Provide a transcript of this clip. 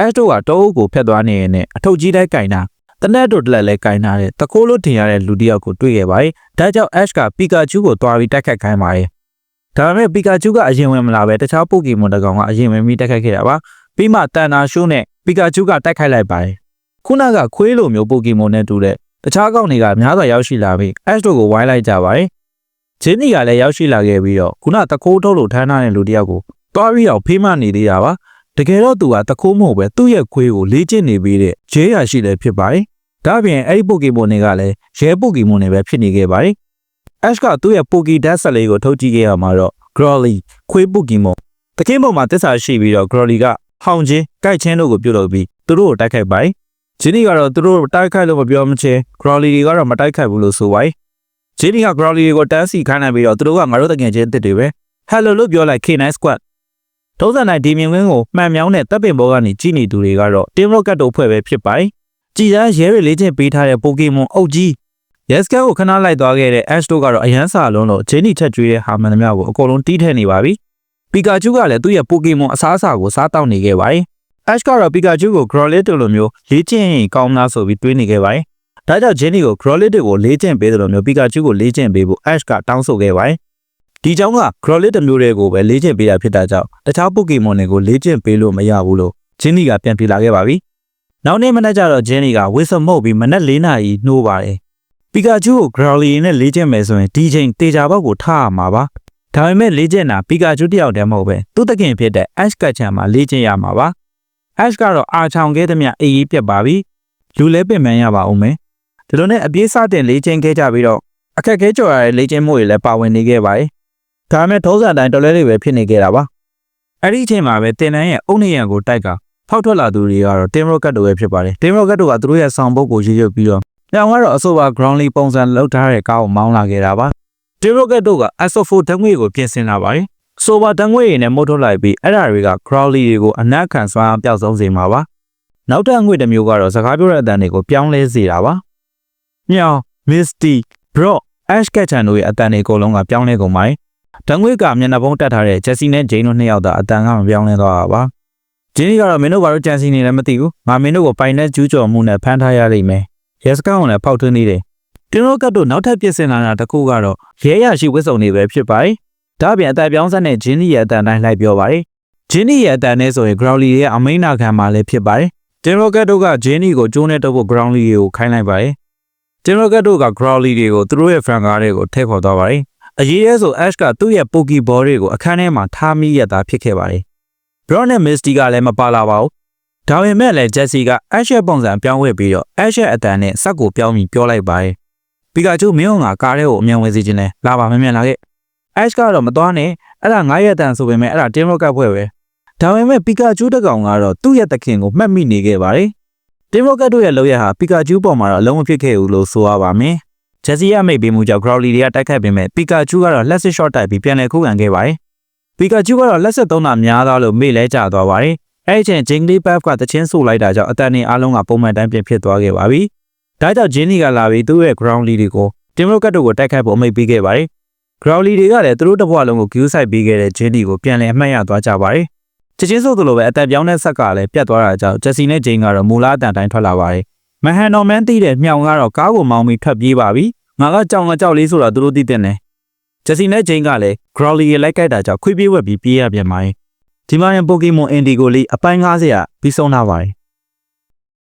အဲတို့ကတောအုပ်ကိုဖျက်သွားနေရင်နဲ့အထုပ်ကြီးတိုင်းကင်တာတနက်တို့တလက်လဲကင်ထားတဲ့တကိုးလို့ထင်ရတဲ့လူတစ်ယောက်ကိုတွေ့ခဲ့ပါတယ်ဒါကြောင့် Ash ကပီကာချူကိုတွားပြီးတိုက်ခတ်ခိုင်းပါတယ်ဒါပေမဲ့ပီကာချူကအရင်ဝင်မလာပဲတခြားပိုကီမွန်တစ်ကောင်ကအရင်ဝင်ပြီးတိုက်ခတ်ခဲ့တာပါပြီးမှတန်နာရှိုးနဲ့ပီကာချူကတိုက်ခိုက်လိုက်ပါတယ်ခုနကခွေးလိုမျိုးပိုကီမွန်နဲ့တူတဲ့တခြားကောင်တွေကများစွာရောက်ရှိလာပြီး Ash တို့ကိုဝိုင်းလိုက်ကြပါတယ်ဂျင်းနီကလည်းရောက်ရှိလာခဲ့ပြီးတော့ခုနတကိုးထုတ်လို့ထမ်းထားတဲ့လူတစ်ယောက်ကိုတွားပြီးတော့ဖေးမနေသေးတာပါ တကယ်တော့သူကတကိုးမဟုတ်ပဲသူ့ရဲ့ခွေးကိုလေ့ကျင့်နေပြီးတဲ့ဂျဲရရှိလည်းဖြစ်ပါတယ်ဒါ့အပြင်အဲ့ဒီပိုကီမွန်တွေကလည်းရဲပိုကီမွန်တွေပဲဖြစ်နေခဲ့ပါတယ် Ash ကသူ့ရဲ့ပိုကီဒတ်ဆက်လေးကိုထုတ်ကြည့်ခဲ့ရမှာတော့ Growly ခွေးပိုကီမွန်တကင်းပေါ်မှာတစ္ဆာရှိပြီးတော့ Growly ကဟောင်ချင်းကြိုက်ချင်းတို့ကိုပြုတ်လုပ်ပြီးသူတို့ကိုတိုက်ခိုက်ပါတယ်ဂျင်းနီကတော့သူတို့တိုက်ခိုက်လို့မပြောမချင်း Growly တွေကတော့မတိုက်ခိုက်ဘူးလို့ဆိုပါတယ်ဂျင်းနီက Growly တွေကိုတန်းစီခိုင်းလိုက်ပြီးတော့သူတို့ကငါတို့တကယ်ချင်းအစ်စ်တွေပဲ Hello လို့ပြောလိုက် K9 Squad ထုံးစံတိုင်းဒီမြင်ကွင်းကိုမှန်မြောင်းတဲ့တပ်ပင်ဘောကနေကြီးနေသူတွေကတော့ Team Rocket တို့ဖွဲ့ပဲဖြစ်ပါတယ်ကြည်စမ်းရဲတွေလေ့ကျင့်ပေးထားတဲ့ Pokemon အုပ်ကြီး Yes ကကိုခဏလိုက်သွားခဲ့တဲ့ Ash တို့ကတော့အရန်စာလုံးလို့ဂျင်းနီချက်ကျွေးတဲ့ဟာမန်သမျှကိုအကုန်လုံးတီးထဲနေပါပြီ။ပီကာချူကလည်းသူ့ရဲ့ Pokemon အစားအစာကိုစားတောက်နေခဲ့ပါတယ်။ Ash ကတော့ပီကာချူကို Growlithe တို့လိုမျိုးလေ့ကျင့်ရင်ကောင်းလားဆိုပြီးတွေးနေခဲ့ပါတယ်။ဒါကြောင့်ဂျင်းနီကို Growlithe ကိုလေ့ကျင့်ပေးတယ်လို့မျိုးပီကာချူကိုလေ့ကျင့်ပေးဖို့ Ash ကတောင်းဆိုခဲ့ပါတယ်။ ဒီကြောင့်က Growlithe တစ်မျိုးတွေကိုပဲလေ့ကျင့်ပေးတာဖြစ်တာကြောင့်တခြား Pokemon တွေကိုလေ့ကျင့်ပေးလို့မရဘူးလို့ဂျင်းနီကပြန်ပြေလာခဲ့ပါပြီ။နောက်နေ့မနက်ကျတော့ဂျင်းနီကဝစ်စမုတ်ပြီးမနက်၄နာရီနှိုးပါတယ်။ပီကာချူကို Growly နဲ့လေ့ကျင့်မယ်ဆိုရင်ဒီချိန်တေချာဘောက်ကိုထားရမှာပါ။ဒါပေမဲ့လေ့ကျင့်တာပီကာချူတယောက်တည်းမဟုတ်ပဲသူ့တခင်ဖြစ်တဲ့ Ash ကချန်မှာလေ့ကျင့်ရမှာပါ။ Ash ကတော့အာချောင်ခဲ့သမျှအေးအေးပြတ်ပါပြီ။လူလဲပင်ပန်းရပါဦးမယ်။ဒီလိုနဲ့အပြေးစတင်လေ့ကျင့်ခဲ့ကြပြီးတော့အခက်ခဲကြော်ရတဲ့လေ့ကျင့်မှုတွေလည်းပါဝင်နေခဲ့ပါတယ်။ ဒါပေမဲ့ထုံးစံတိုင်းတော်လဲတွေပဲဖြစ်နေခဲ့တာပါ။အဲ့ဒီအချိန်မှာပဲတင်တန်းရဲ့အုတ်နေရံကိုတိုက်ကဖောက်ထွက်လာသူတွေကတော့ Team Rocket တို့ပဲဖြစ်ပါတယ်။ Team Rocket တို့ကသူတို့ရဲ့ဆောင်ပုတ်ကိုရွေ့ရွတ်ပြီးတော့။ညောင်ကတော့အဆိုပါ groundly ပုံစံလောက်ထားတဲ့ကားကိုမောင်းလာခဲ့တာပါ။ Team Rocket တို့က SO4 ဓာတ်ငွေကိုပြင်ဆင်လာပါတယ်။ဆိုပါဓာတ်ငွေတွေနဲ့မုတ်ထုတ်လိုက်ပြီးအဲ့ဒါတွေက Crowley တွေကိုအနက်ခံစွမ်းအားပျောက်ဆုံးစေမှာပါ။နောက်ထပ်ငွေတစ်မျိုးကတော့စကားပြောတဲ့အတန်တွေကိုပြောင်းလဲစေတာပါ။ညောင် Misty Brock Ash Ketchum တို့ရဲ့အတန်တွေအကုန်လုံးကပြောင်းလဲကုန်ပါတယ်။ ဓာတ်ငွေကမျက်နှာပုံးတက်ထားတဲ့ Jesse နဲ့ Jane တို့နှစ်ယောက်သာအတန်ကမပြောင်းလဲသွားတာပါ။ Jane ကတော့မင်းတို့ဘာလို့ကြံစီနေလဲမသိဘူး။ငါမင်းတို့ကိုပိုင်နဲ့ကျူးကျော်မှုနဲ့ဖမ်းထားရလိမ့်မယ်။ရဲစခန်းကိုလည်းဖောက်ထွင်းနေတယ်။တင်းရော့ကတ်တို့နောက်ထပ်ပြစ်စင်လာတာတစ်ခုကတော့ရဲရရှိဝစ်စုံတွေပဲဖြစ်ပါတယ်။ဒါ့အပြင်အသက်ပြောင်းဆက်တဲ့ဂျင်းနီရဲ့အတန်တိုင်းလိုက်ပြောပါတယ်။ဂျင်းနီရဲ့အတန်နဲ့ဆိုရင် Growly ရဲ့အမိန်နာခံမှာလည်းဖြစ်ပါတယ်။တင်းရော့ကတ်တို့ကဂျင်းနီကိုကျိုးနဲ့တုပ်ဖို့ Growly ကိုခိုင်းလိုက်ပါတယ်။တင်းရော့ကတ်တို့က Growly တွေကိုသူတို့ရဲ့ fan ကားတွေကိုထည့်ခေါ်သွားပါတယ်။ အရေးရဲဆို Ash ကသူ့ရဲ့ Pokeball တွေကိုအခန်းထဲမှာထားမိရတာဖြစ်ခဲ့ပါတယ်။ Brown နဲ့ Misty ကလည်းမပါလာပါဘူး။ဒါပေမဲ့လည်း Jessie က Ash ရဲ့ပုံစံပြောင်းဝဲပြီးတော့ Ash ရဲ့အတန်နဲ့စက်ကိုပြောင်းပြီးပြောလိုက်ပါတယ်။ပီကာချူမင်းကကားထဲကိုအမြန်ဝင်စေခြင်းနဲ့လာပါမမြန်လာခဲ့ Ash ကတော့မသွားနဲ့အဲ့ဒါငါရဲ့အတန်ဆိုပေမဲ့အဲ့ဒါ Team Rocket ဖွဲ့ပဲဒါပေမဲ့ပီကာချူတကောင်ကတော့သူ့ရဲ့သခင်ကိုမှတ်မိနေခဲ့ပါတယ်။ Team Rocket တို့ရဲ့လုပ်ရဟာပီကာချူပေါ်မှာတော့အလုံးမဖြစ်ခဲ့ဘူးလို့ဆိုရပါမယ်။ Jessie ရဲ့အမိတ်ပေးမှုကြောင့် Crowley တွေကတိုက်ခတ်ပေမဲ့ပီကာချူကတော့လက်စစ် shot တိုက်ပြီးပြန်လည်ခုခံခဲ့ပါတယ်။ပီကာချူကတော့လက်စစ်သုံးတာများသားလို့မေ့လဲကျသွားပါတယ်။အဲ့ဒီချိန် Jingle Puff ကတချင်းဆိုလိုက်တာကြောင့်အတန်နေအားလုံးကပုံမှန်တိုင်းပြန်ဖြစ်သွားခဲ့ပါပြီ။ဒါကြောင့် Jinny ကလာပြီးသူ့ရဲ့ Groundly တွေကို Team Rocket တို့ကိုတိုက်ခိုက်ဖို့အမိတ်ပေးခဲ့ပါတယ်။ Groundly တွေကလည်းသူတို့တစ်ဘွားလုံးကို queue site ပေးခဲ့တဲ့ Jinny ကိုပြန်လည်အမှတ်ရသွားကြပါတယ်။ချက်ချင်းဆိုသလိုပဲအသက်ပြောင်းတဲ့ဆက်ကလည်းပြတ်သွားတာကြောင့် Jessie နဲ့ Jane ကတော့မူလအတန်တိုင်းထွက်လာပါတယ်။မဟန်တော်မန်တီးတဲ့မြောင်ကတော့ကားကိုမောင်းပြီးထွက်ပြေးပါပြီ။ ငါကကြောင်ကကြောက်လေးဆိုတာသူတို့သိတဲ့နဲ့။ Jessie နဲ့ Jane ကလည်း Growly ရဲ့လိုက်ကြိုက်တာကြောင့်ခွေးပြေးဝက်ပြီးပြေးရပြန်ပါတယ်။ဒီမှာရင် Pokemon Indigo လေးအပိုင်း90ပြီးဆုံးလာပါတယ်